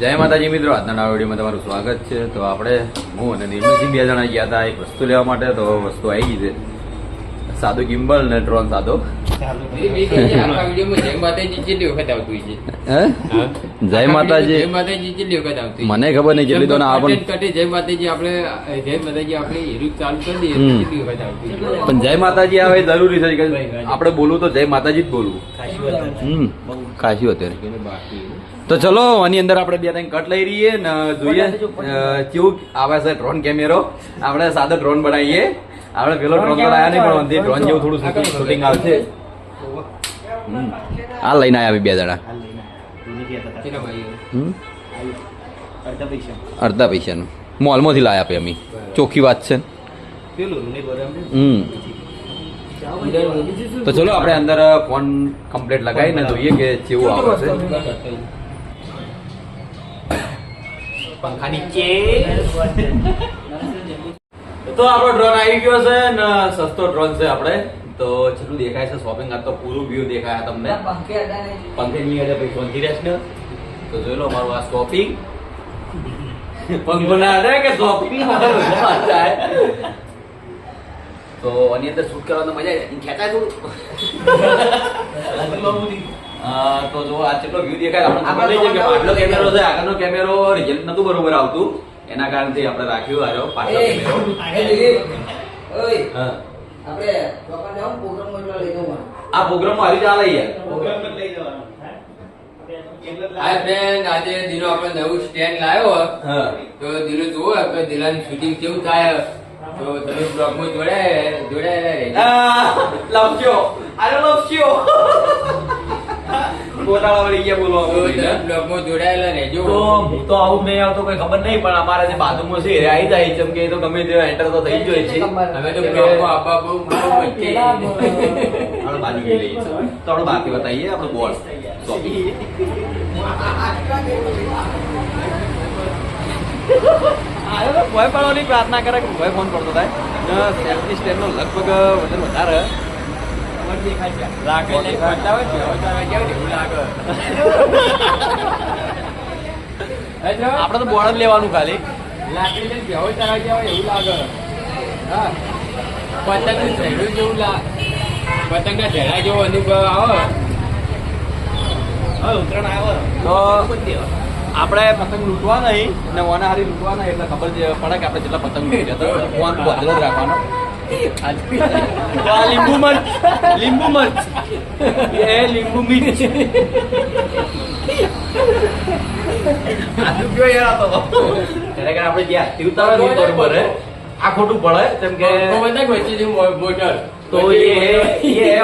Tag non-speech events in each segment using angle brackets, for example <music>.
જય માતાજી મિત્રો આજના નવા વિડીયોમાં તમારું સ્વાગત છે. તો આપણે હું અને નિર્મલસિંહ બે જણા ગયા હતા એક વસ્તુ લેવા માટે તો વસ્તુ આવી ગઈ છે. સાદો ગિમ્બલ ને ડ્રોન સાદો. <laughs> જય માતાજી? મને ખબર નહીં કેટલી તો ના પણ જય માતાજી આપણે જય માતાજી આપણે ચાલુ કરી દઈએ હમ. કેટલી વખત આવતું હોય? પણ જય માતાજી આવે જરૂરી છે આપણે બોલવું તો જય માતાજી જ બોલવું. હમ કાશ્યું અત્યારે તો ચલો આની અંદર આપણે બે ત્રણ કટ લઈ રહીએ ને જોઈએ કેવું આવે છે ડ્રોન કેમેરો આપણે સાદો ડ્રોન બનાવીએ. આપણે પેલો ડ્રોન બનાવ્યા નહીં પણ ડ્રોન જેવું થોડું શૂટિંગ શૂટિંગ આવશે. આ લઈને આવ્યા બે જણા? અડધા પૈસાનું. મોલમાંથી લાયા આપે અમે. ચોખ્ખી વાત છે હમ. તો ચલો આપણે અંદર ફોન કમ્પ્લીટ લગાવીને જોઈએ કે કેવું આવે છે. પંખા નીચે તો આપણો ડ્રોન આવી ગયો છે ને સસ્તો ડ્રોન છે આપણે. તો છેલ્લું દેખાય છે શોપિંગ આ તો પૂરું વ્યૂ દેખાય તમને. પંખે નહીં અડે ભાઈ શાંતિ રહેશે ને. તો જોઈ લો અમારું આ શોપિંગ પંખો ના અડે કે શોપિંગ તો આની અંદર શૂટ કરવાનો મજા આવે ખેંચાય થોડું. તો જો આ કેટલો વ્યૂ દેખાય આપણે કે પાછલો કેમેરો છે આગળનો કેમેરો રિઝલ્ટ નતું બરોબર આવતું. એના કારણથી આપણે રાખ્યું આજો પાછલો કેમેરો હા. આ પ્રોગ્રામ આવી ચાલે યાર આ બેન આજે ધીરો આપણે નવું સ્ટેન્ડ લાવ્યો. હા. તો દિનો જોવો કે દિલાની શૂટિંગ કેવું થાય. તો તમે બ્લોગમાં જોડાય જોડાયેલા રહેજો. લવજો અરે લવજો ગોટાળા વળી ગયા બોલો. બ્લોગમાં જોડાયેલા રહેજો. તો હું તો આવું નહીં આવતો કોઈ ખબર નહીં પણ અમારા જે બાજુમાં છે એ આવી જાય જેમ કે તો ગમે તે એન્ટર તો થઈ જ હોય છે. હવે તો બ્લોગમાં આપવા બહુ બહુ વચ્ચે આપણે બાજુ જોઈ લઈએ. તો આપણે બાકી બતાવીએ આપણે બોલ. <laughs> <laughs> ભોય પાડવાની પ્રાર્થના કરે કે ભય ફોન પડતો થાય. સેલ્ફી સ્ટેન્ડ નો લગભગ વજન વધારે. ને? આપણે તો બોર્ડ જ લેવાનું ખાલી. બેહો તારા જેવા એવું લાગે. હા. પતંગનું ઝેડું જેવું અનુભવ આવે? તો આપણે પતંગ લૂંટવા નહીં અને ઓના હારી લૂંટવા નહીં એટલે ખબર પડે કે આપણે જેટલા પતંગ લૂંટી જતો ફોન બાજરો જ રાખવાનો. લીંબુ મરચ. લીંબુ મરચ. એ લીંબુ મીઠ આપણે ગયા આ ખોટું પડે કેમ કે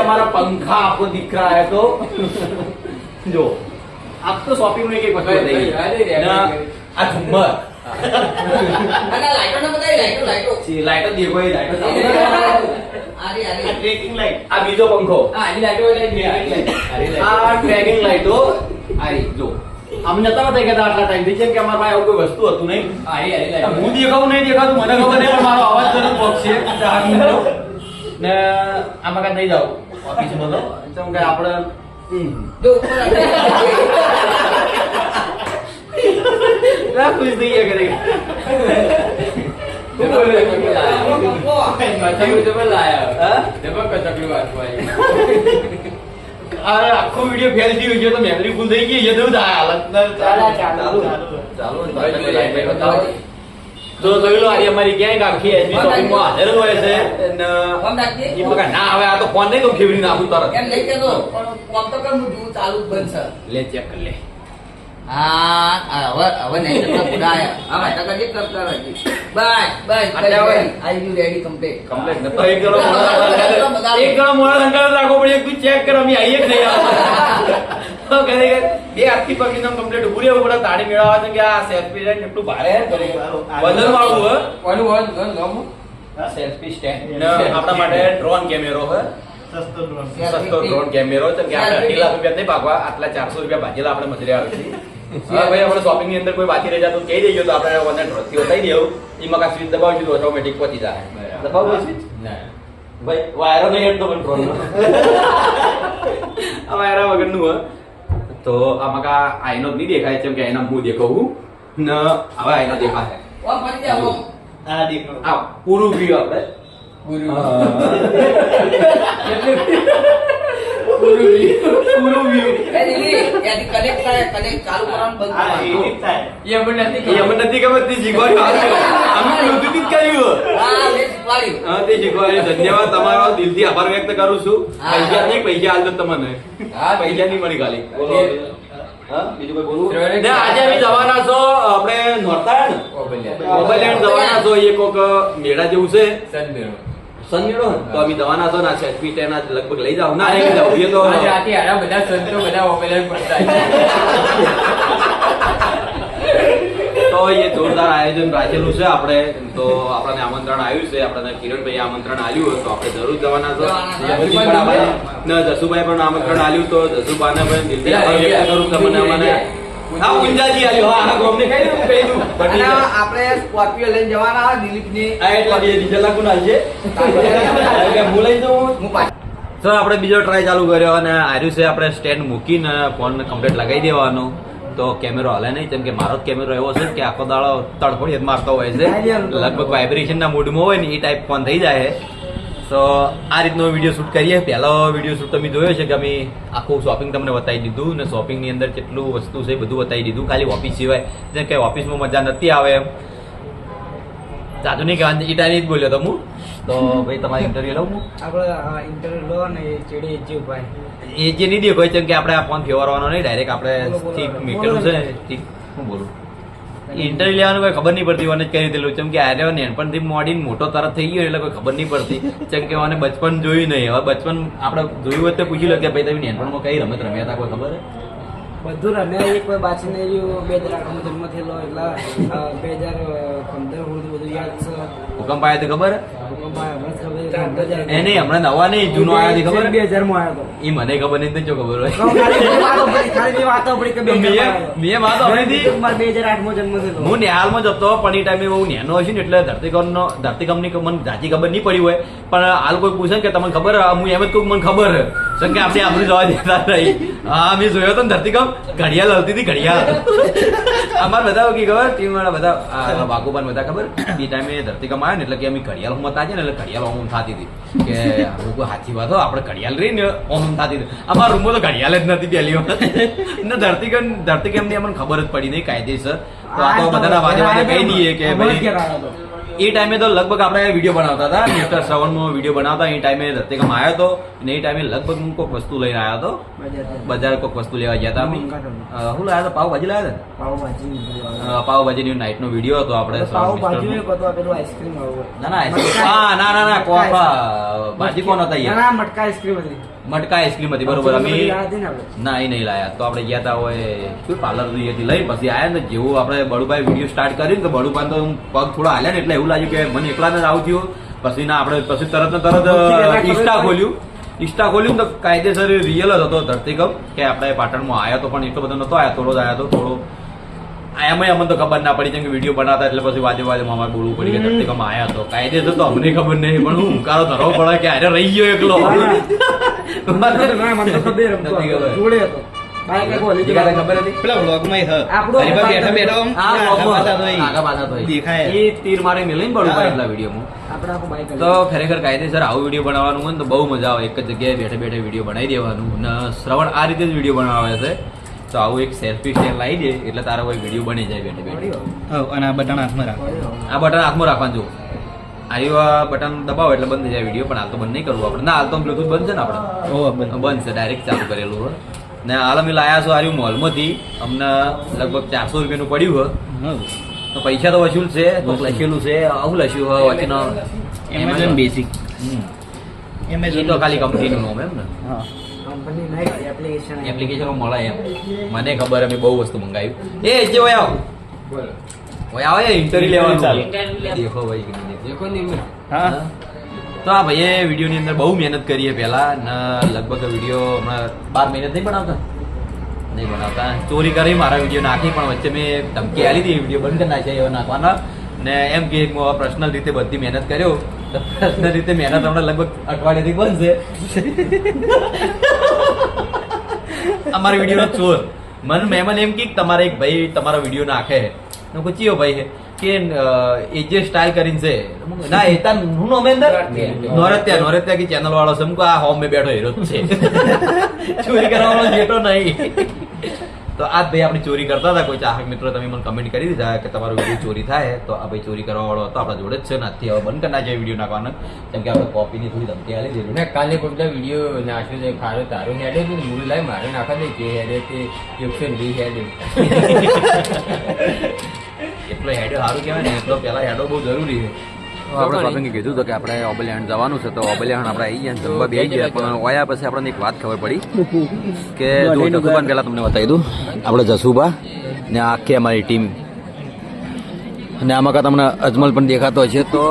અમારા પંખા આપકો દીખ રહા તો. જો. આપ તો શોપિંગમાં કઈ વસ્તુ આ બતાવી આ ટ્રેકિંગ બીજો પંખો. હા આની આ ટ્રેકિંગ લાઈટો. આરી જો. અમને નતા નથી કહેતા આટલા ટાઈમથી કેમ કે અમારા પાસે આવું કોઈ વસ્તુ હતું નહીં. હું દેખાવું નહીં દેખાતું મને ખબર નહીં મારો અવાજ તરત પહોંચશે. ને આમાં કાંઈ નહીં જાવ ઓફિસમાં તો આપણે લાયા. હા? પતંગનું વાંચવું આવ્યું. અરે આખો વિડિયો ફેલ થઈ ગયો તો મેમરી ફૂલ થઈ ગઈ એ તો હાલત ના ચાલુ ચાલુ ચાલુ ભાઈ, ભાઈ, ભાઈ, બતાવો. તો જોઈ લો આજે અમારી ક્યાંય આખી એસબી શોપિંગમાં હાજર હોય છે. એ બકા ના હવે આ તો ફોન નહીં તો ખેવડી નાખું તરત? લે ચેક કર લે. કમ્પ્લેટ નતો એક ગળો મોડા એક ગળો મોડા સંકાળ રાખો પડે તું ચેક કર અમે આઈએ જ નહીં. <laughs> આવતા તો કહે કે બે હાથથી પકડીને કમ્પ્લેટ ઉભું રહેવું પડે તાળી મેળવવા છે કે આ સેલ્ફી સ્ટેન્ડ કેટલું ભારે હે વજન વાળું હે કોનું હોય? કોનું નામ? સેલ્ફી સ્ટેન્ડ આપણા માટે ડ્રોન કેમેરો હે સસ્તો ડ્રોન કેમેરો છે કે આપણે અઢી લાખ રૂપિયા નહીં ભાગવા આટલા ચારસો રૂપિયા ભાગેલા આપણે મજરે આવે છે. <laughs> ભાઈ આપણે શોપિંગની અંદર કોઈ બાકી રહી જતું કહી દેજો તો આપણે વનથી બતાવી દેવું. એમાં કાંઈ સ્વિચ દબાવજો તો ઓટોમેટિક પહોંચી જાય. દબાવો સ્વિચ ભાઈ વાયરો નહીં હેડતો પણ ડ્રોન આ વાયરા વગરનું હે તો આમાં કા આઈનો જ નહીં દેખાય છે કે એના હું દેખાવું ને હવે આઈનો દેખાશે. ઓમ ફરી આ પૂરું વ્યૂ આપણે. પૂરું <laughs> ધન્યવાદ તમારો દિલથી આભાર વ્યક્ત કરું છું પૈસા નહીં પૈસા હાલ તમને પૈસા નહીં મળી ખાલી આજે જવાના છો આપણે નોર્તા મોબાઈલ જવાના છો એ કોક મેળા જેવું છે ને તો અમે દવાના તો ના સેલ્ફી ટેન આજ લગભગ લઈ જાવ ના લઈ જાવ એ તો આજ રાતે આરા બધા સંતો બધા ઓપેલર પડતા તો એ જોરદાર આયોજન રાખેલું છે આપણે. તો આપણને આમંત્રણ આવ્યું છે. આપણને કિરણભાઈ આમંત્રણ આવ્યું હોય તો આપણે જરૂર જવાના છો. જસુભાઈ પણ આપણે- ને જસુભાઈ પણ આમંત્રણ આવ્યું તો જસુભાઈને પણ દિલથી આભાર વ્યક્ત કરું તમને મને. હા ઊંઝાજી આવ્યો હા હા ગોમને કઈ દઉં કહી દઉં. અને આપણે સ્કોર્પિયો લઈને જવાના દિલીપની આ એટલા બે ડીઝલ લાગુ નાખજે એટલે હું લઈ જાઉં. હું તો આપણે બીજો ટ્રાય ચાલુ કર્યો અને આર્યું છે આપણે સ્ટેન્ડ મૂકીને ફોન કમ્પ્લીટ લગાવી દેવાનો. તો કેમેરો હાલે નહીં કેમ કે મારો જ કેમેરો એવો છે કે આખો દાડો તડફડી મારતો હોય છે. લગભગ વાઇબ્રેશનના મૂડમાં હોય ને એ ટાઈપ ફોન થઈ જાય તો આ રીતનો વીડિયો શૂટ કરીએ. પહેલો વીડિયો શૂટ તમે જોયો છે કે અમે આખું શોપિંગ તમને બતાવી દીધું ને શોપિંગની અંદર કેટલું વસ્તુ છે બધું બતાવી દીધું. ખાલી ઓફિસ સિવાય. જેમ કે ઓફિસમાં મજા નથી આવે. એમ જાજુ નહીં કહેવાનું એ જ બોલ્યો તમે તો ભાઈ તમારી ઇન્ટરવ્યુ લઉં આપણે ઇન્ટરવ્યુ લો ને એ એજી જે ભાઈ. એ જે નહીં દેખાય છે કે આપણે આ ફોન ફેવરવાનો નહીં ડાયરેક્ટ આપણે ઠીક. મૂકેલું છે ઠીક હું બોલું? ઇન્ટરવ્યુ લેવાનું કોઈ ખબર નહીં પડતી મને કઈ કહી દીધેલું કેમ કે આર્યો નાનપણથી મોડીને મોટો તરત થઈ ગયો એટલે કોઈ ખબર નહીં પડતી. કેમ કે મને બચપન જોયું નહીં. હવે બચપન આપણે જોયું હોય તો પૂછી લો કે ભાઈ તમે નાનપણમાં કઈ રમત રમ્યા હતા? કોઈ ખબર? બધું રમ્યા એક કોઈ બાચી નહીં બે હજાર આઠમાં જન્મ થયેલો એટલે બે હજાર પંદર બધું યાદ છે. ભૂકંપ આવ્યો તો ખબર એ નહીં હમણાં નવા નહીં જૂનો આવ્યો હતી ખબર બે હજારમાં આવ્યો હતો. એ મને ખબર નહીં જો ખબર હોય <laughs> વાતો વાતો બે મેં- વાત આવ્યો. મેં હતી. બે હજાર આઠમાં જન્મ થયો હું નિહાલમાં જતો પણ એ ટાઈમે બહુ નેનો હશે ને એટલે ધરતીકમ ધરતીકંપની મને જાજી ખબર નહીં પડી હોય પણ હાલ કોઈ પૂછે કે તમને ખબર હે? હું એમ જ કહું મને ખબર કેમ કે આપણે આપણું જવા દેતા નહીં? હા, મેં જોયો હતો ને ધરતીકંપ ઘડિયાળ હલતી હતી, ઘડિયાળ અમારે બધા કી ખબર? ટીમ વાળા બધા બાકુબાન બધા ખબર? એ ટાઈમે ધરતીકંપ આવ્યો ને, એટલે કે અમે ઘડિયાળ હું હતા છે ને એટલે ઘડિયાળ ઓમ થતી હતી. કે હું કોઈ સાચી વાત, આપણે ઘડિયાળ રહી ને ઓમ થતી હતી. અમારા રૂમમાં તો ઘડિયાળ જ નથી પહેલી વખત. ને ધરતીકંપ ધરતીકંપની અમને ખબર જ પડી નહીં, કાયદેસર. તો આ તો બધાના વાજે વાજે કહી દઈએ કે ભાઈ ઘેર આવ્યો હતો. એ ટાઈમે તો લગભગ આપણે વીડિયો બનાવતા હતા મિસ્ટર શ્રવણમાં વીડિયો બનાવતા એ ટાઈમે ધરતીકંપ આવ્યો હતો અને એ ટાઈમે લગભગ હું કોઈક વસ્તુ લઈને આવ્યો હતો બજાર કોઈક વસ્તુ લેવા ગયા હતા અમે. શું લાવ્યા હતા પાવભાજી લાવ્યા. પાવભાજી હતા પાવભાજીની નાઇટનો વીડિયો હતો આપણે પાવભાજી આઈસ્ક્રીમ ના. ના ના ના ના કોણ ભાજી કોણ હતા યાર મટકા આઈસ્ક્રીમ હતી. મટકા આઈસ્ક્રીમ હતી બરોબર. અમે ને એ નહીં લાયા. તો આપણે ગયા હતા હોય શું પાર્લર જઈ હતી લઈ પછી આયા ને જેવું આપણે બળુભાઈ વીડિયો સ્ટાર્ટ કર્યું ને તો બળુભાઈ તો હું પગ થોડા હાલ્યા ને એટલે એવું લાગ્યું કે મને એકલાને જ આવું થયું. પછી ના આપણે પછી તરત ને તરત ઇન્સ્ટા ખોલ્યું. ઇન્સ્ટા ખોલ્યું તો કાયદેસર રિયલ જ હતો ધરતીકપ કે આપણે પાટણમાં આવ્યા તો પણ એટલો બધો નતો આવ્યા થોડો જ આવ્યો તો થોડો એમાં અમને તો ખબર ના પડી કેમ કે વીડિયો બનાવતા એટલે પછી વાજે વાજે મામા બોલવું પડી કે ધરતીકંપ આયા તો. કાયદેસર તો અમને ખબર નહીં પણ હું હુંકારો ધરવો પડે કે અરે રહી ગયો એકલો. તો ખરેખર કાયદેસર આવું વીડિયો બનાવવાનું હોય ને તો બહુ મજા આવે. એક જ જગ્યાએ બેઠે બેઠે વીડિયો બનાવી દેવાનું. ને શ્રવણ આ રીતે જ વીડિયો બનાવે છે. તો આવું એક સેલ્ફી સ્ટેન્ડ લાવી દે એટલે તારો કોઈ વીડિયો બની જાય બેઠે બેઠે. અને આ બટન હાથમાં રાખ. આ બટન હાથમાં રાખવાનું જો આવ્યું આ બટન દબાવો એટલે બંધ થઈ જાય વીડિયો પણ હાલ તો બંધ નહીં કરવું આપણે. ના હાલ તો બ્લૂટૂથ બંધ છે ને આપણે? બંધ. છે ડાયરેક્ટ ચાલુ કરેલું હોય ને હાલ અમે લાયા છો આર્યું મોલમાંથી અમને લગભગ ચારસો રૂપિયાનું પડ્યું હોય. તો પૈસા તો વસૂલ છે કોક લખેલું છે આવું લખ્યું હોય વચ્ચેનો એમેઝોન બેસિક એમેઝોન તો ખાલી કંપનીનું નામ એમ ને? હા. કંપની નહીં એપ્લિકેશન એપ્લિકેશનો મળે એમ. મને ખબર અમે બહુ વસ્તુ મંગાવ્યું એ જે હોય આવો. બોલો. હોય આવે ઇન્ટરવ્યુ લેવાનું. ચાલો. દેખો ભાઈ કે દેખો. દેખો હા? તો આ ભાઈએ વિડીયોની અંદર બહુ મહેનત કરીએ પહેલા. ને લગભગ વીડિયો હમણાં બાર મહિને નહીં બનાવતા? નહીં બનાવતા. ચોરી કરી મારા વીડિયો નાખી પણ વચ્ચે મેં ધમકી આલી હતી વીડિયો બંધ કરી નાખ્યા એવા નાખવાના. ને એમ કે હું પર્સનલ રીતે બધી મહેનત કર્યો. તો પર્સનલ રીતે મહેનત હમણાં લગભગ અઠવાડિયાથી બંધ છે. અમારા વીડિયો ચોર. મને મહેમાન એમ કે તમારે એક ભાઈ તમારો વીડિયો નાખે હું કહું ચિયો ભાઈ છે. કે એ જે સ્ટાઇલ કરીને છે. ના એ તાર હું નો અંદર? નોરત્યા. નોરત્યા કે ચેનલ વાળો છે. આ હોમ મે બેઠો હીરો છે. <laughs> ચોરી કરવાનો જેટો નહીં. તો આ ભાઈ આપણે ચોરી કરતા હતા. કોઈ ચાહક મિત્રો તમે મને કમેન્ટ કરી દીધા કે તમારો વીડિયો ચોરી થાય. તો આ ભાઈ ચોરી કરવા વાળો હતો. આપણા જોડે જ છે નાથી હવે બંધ કરી નાખીએ વીડિયો નાખવાનો. કેમ કે આપણે કોપીની થોડી ધમકી આલી દીધું. મેં કાલે કોઈ બધા વીડિયો નાખ્યો છે. ખારો તારો હેડે છે. મૂળ લાઈ મારે નાખા દે. કે હેડે તે એકસો ને વીસ હેડે. <laughs> એટલો હેડો સારું કહેવાય ને. એટલો પેલા હેડો બહુ જરૂરી છે. આપણે સ્વામીએ કીધું હતું કે આપણે ઓબલિયાણ જવાનું છે તો ઓબલિયાણ આપણે આવી ગયા જમવા બે ગયા. પણ ઓયા પછી આપણને એક વાત ખબર પડી <laughs> કે જો જસુબાને પહેલા તમને બતાવી દઉં. આપણે જસુબા ને આખી અમારી ટીમ. અને આમાં કા તમને અજમલ પણ દેખાતો છે તો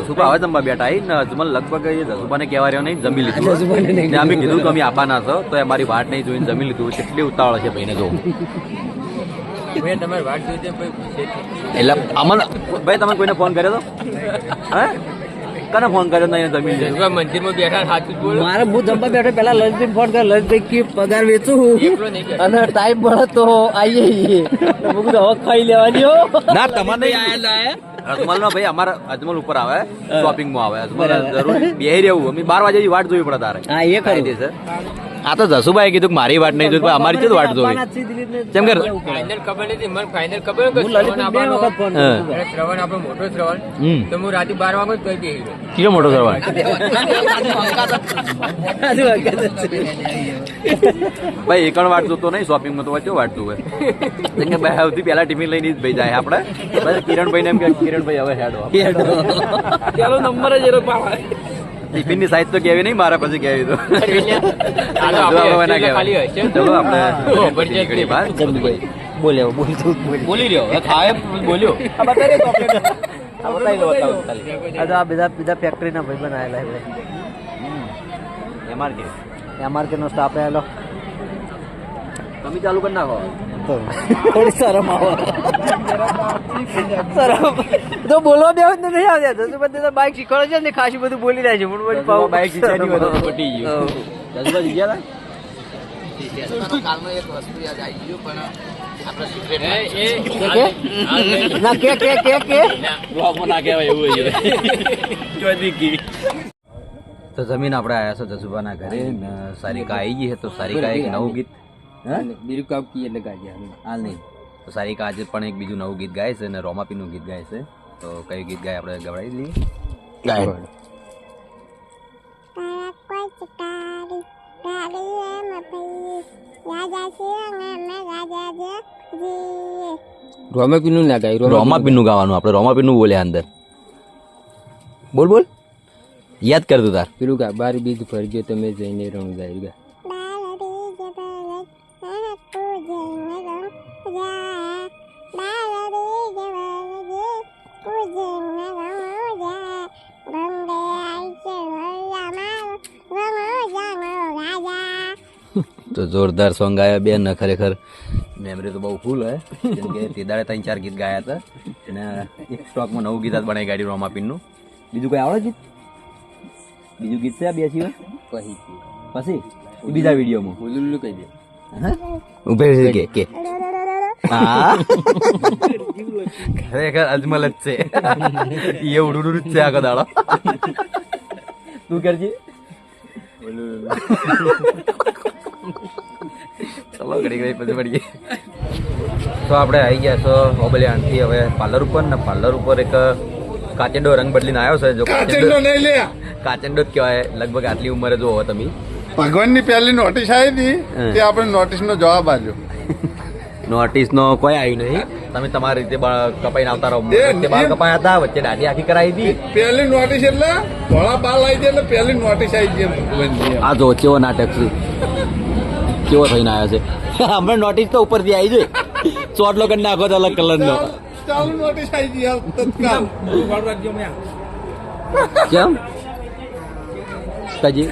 જસુબા હવે જમવા બેઠા આવી ને અજમલ લગભગ જસુબાને કહેવા રહ્યો નહીં જમી લીધું. અમે કીધું. કે અમે આપવાના છો તો એ અમારી વાટ નહીં જોઈને જમી લીધું. કેટલી ઉતાવળ છે ભાઈને જો. મેં તમારી વાત જોઈ ભાઈ એટલે અમન ભાઈ તમે કોઈને ફોન કર્યો તો? હે? કને ફોન કર્યો નહીં જમીન મંદિરમાં બેઠા સાચું બોલો. મારે હું જમવા બેઠો પેલા લંચભાઈ ફોન કર્યો લંચભાઈ કે પગાર વેચું એકલો નહીં બેઠો. અને ટાઈમ મળે તો આવીએ છીએ. કીધું હવે ખાઈ લેવાની હો. ના તમારે અજમલ નો ભાઈ અમારા અજમલ ઉપર આવે શોપિંગમાં આવે. અજમલ જરૂર બે રહેવું. અમે બાર વાગે વાટ જોવી પડે તારે. હા એ કરી છે. આ તો જસુભાઈ કીધું કે મારી વાટ નહીં જોઈ અમારી જ વાટ જોવી કેમ કે ફાઇનલ ખબર નથી મને ફાઇનલ ખબર કે શ્રવણ શ્રવણ આપણો મોટો શ્રવણ તો હું રાતે બાર વાગે જ કહી દઈ કેટલો મોટો છે. ભાઈ એકણ વાટ જોતો નહીં શોપિંગમાં તો વચ્ચે વાટતું હોય કેમ કે ભાઈ સૌથી પહેલા ટિફિન લઈને જ ભાઈ જાય આપણે કિરણભાઈ ને એમ કે કિરણભાઈ હવે હેડો પેલો નંબર જ એનો પાડે. ટિફિનની સાઈઝ તો કેવી નહીં મારા પછી કેવી તો. <laughs> <laughs> બોલે રહ્યો. બોલ્યો. આ બધા બધા ફેક્ટરીના ભાઈ બનાવેલા એટલે એમાં કે. એમઆરકે નો સ્ટાફ આવેલો. તમે ચાલુ કરી નાખો. થોડી શરમ આવે. શરમ તો બોલવા બે જ નથી આવ્યા. તો બધું તો બાઇક શીખવાડે છે ને? ખાસી બધું બોલી રહ્યા છે. પણ નહીં હોય તો પટી ગયું. જજબાજી ગયા હતા? કાલમાં એક વસ્તુ યાદ આવી ગયું પણ આપણે secret એ એ કે? ના કે કે કે? કે ના કહેવાય એવું છે. તો જમીન આપણે આયા છો જસુબાના ઘરે ને સારિકા આવી ગઈ છે તો સારિકા એક નવું ગીત. હે? બીજું કામ કી એટલે ગાજ્યા. હાલ નહીં. તો સારિકા આજે પણ એક બીજું નવું ગીત ગાય છે અને રોમાપીનું ગીત ગાય છે. તો કયું ગીત ગાય આપણે ગવડાવી લઈએ? ગાય. રોમેપીનું ના ગાય રોમાપીનું ગાવાનું આપણે રોમાપીનું બોલ્યા અંદર. બોલ બોલ. યાદ કર તું તાર. પેલું ગા બાર બીજ ફરજો તમે જઈને રણ ગાય ગા. તો જોરદાર સોંગ ગાયા બેન ને ખરેખર. મેમરી તો બહુ ફૂલ હે કેમ કે તે દાડે ત્રણ ચાર ગીત ગાયા હતા. અને એક સ્ટોકમાં નવું ગીત બનાવી ગાડી રોમાપીનનું બીજું કોઈ આવડે ગીત? બીજું ગીત છે આ બે સિવાય? પછી? પછી બીજા વિડીયોમાં. બોલું કહી દે. ઉભે કે કે? ખરેખર અજમલ જ છે. એ ઉડુડું જ છે આખો દાડો. તું કરજે. ચલો ઘડી ઘડી પછી પડીએ તો આપણે આવી ગયા છો ઓબલિયાણથી હવે પાર્લર ઉપર ને પાર્લર ઉપર એક કાચેન્ડો રંગ બદલીને આવ્યો છે. જો કાચેન્ડો નહીં લે કાચેન્ડો જ કહેવાય. લગભગ આટલી ઉંમરે જો હો તમે. ભગવાનની પહેલી નોટિસ આવી હતી તે આપણે નોટિસનો જવાબ આપ્યો. નોટિસ નો કોઈ આવ્યું નહીં. તમે તમારી રીતે કપાઈને આવતા રહો. વચ્ચે બાલ કપાયા હતા વચ્ચે દાઢી આખી કરાવી હતી. પહેલી નોટિસ એટલે ધોળા બાલ આવી જાય એટલે પહેલી નોટિસ આવી જાય આ જો કેવો નાટક છે. કેવો થઈને આવ્યો છે? હમણાં નોટિસ તો ઉપરથી આવી જોઈ ચોટલો કરી નાખો તો અલગ કલર નો. નોટિસ આવી ગઈ કેમ? કજી